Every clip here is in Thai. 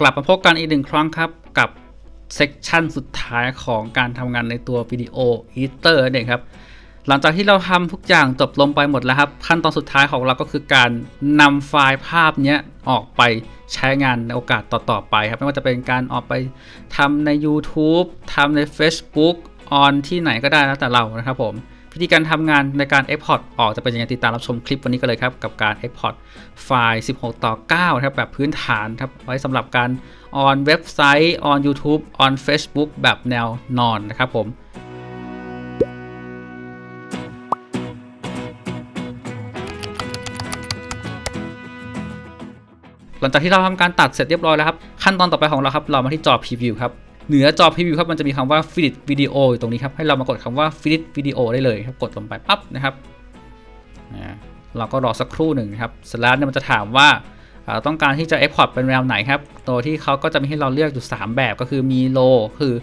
กลับมาพบกันอีกหนึ่งครั้งครับ กับเซกชันสุดท้ายของการทำงานในตัววิดีโออีเตอร์นั่นเองครับ หลังจากที่เราทำทุกอย่างจบลงไปหมดแล้วครับ ขั้นตอนสุดท้ายของเราก็คือการนำไฟล์ภาพเนี้ยออกไปใช้งานในโอกาสต่อ ๆ ไปครับ ไม่ว่าจะเป็นการออกไปทำใน YouTube ทำใน Facebook ออนที่ไหนก็ได้แล้วแต่เรานะครับผม วิธีการทำงานในการ Export ออกจะเป็นยังไงติดตามรับชมคลิปวันนี้กันเลยครับ กับการ Export ไฟล์ 16 ต่อ9ครับแบบพื้นฐานครับไว้สำหรับการออนเว็บไซต์ออน YouTube ออน Facebook แบบแนวนอนนะครับผมหลังจากที่เราทำการตัดเสร็จเรียบร้อยแล้วครับ ขั้นตอนต่อไปของเราครับ เรามาที่จอพรีวิวครับ เหนือจอพรีวิวครับมันจะมีคำว่า Finish Video อยู่ตรงนี้ครับให้เรามากดคำว่า Finish Video ได้เลยครับกดลงไปปั๊บนะครับเราก็รอสักครู่หนึ่งครับสแล้วเนี่ยมันจะถามว่าต้องการที่จะ Export เป็นแนวไหนครับ ตัวที่เขาก็จะมีให้เราเลือกอยู่ 3 แบบก็คือมีโลคือ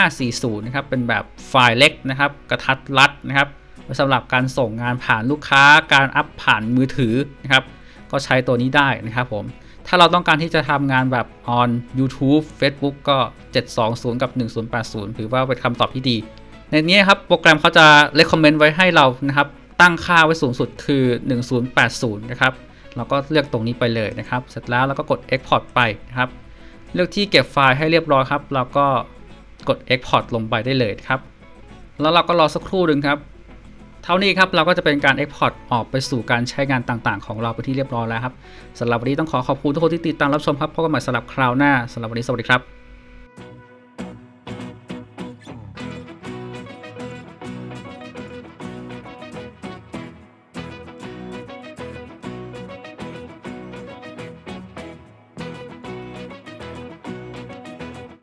540 นะครับ เป็นแบบไฟล์เล็กนะครับ กระทัดรัดนะครับสำหรับการส่งงานผ่านลูกค้า การอัพผ่านมือถือนะครับ ก็ใช้ตัวนี้ได้นะครับผม ถ้าเราต้องการที่จะทำงานแบบ on YouTube Facebook ก็ 720 กับ 1080 ถือว่าเป็นคำตอบที่ดี ในนี้ครับโปรแกรมเขาจะ recommend ไว้ให้เรานะครับ ตั้งค่าไว้สูงสุดคือ 1080 นะครับ เราก็เลือกตรงนี้ไปเลยนะครับ เสร็จแล้วเราก็กด export ไปนะครับ เลือกที่เก็บไฟล์ให้เรียบร้อยครับ เราก็กด export ลงไปได้เลยครับ แล้วเราก็รอสักครู่หนึ่งครับ เท่านี้ครับเราก็จะเป็นการ Export ออกไปสู่การใช้งานต่างๆ ของเราไปที่เรียบร้อยแล้วครับสำหรับวันนี้ต้องขอขอบคุณทุกคนที่ติดตามรับชมครับพบกันใหม่สำหรับคราวหน้าสำหรับวันนี้สวัสดีครับ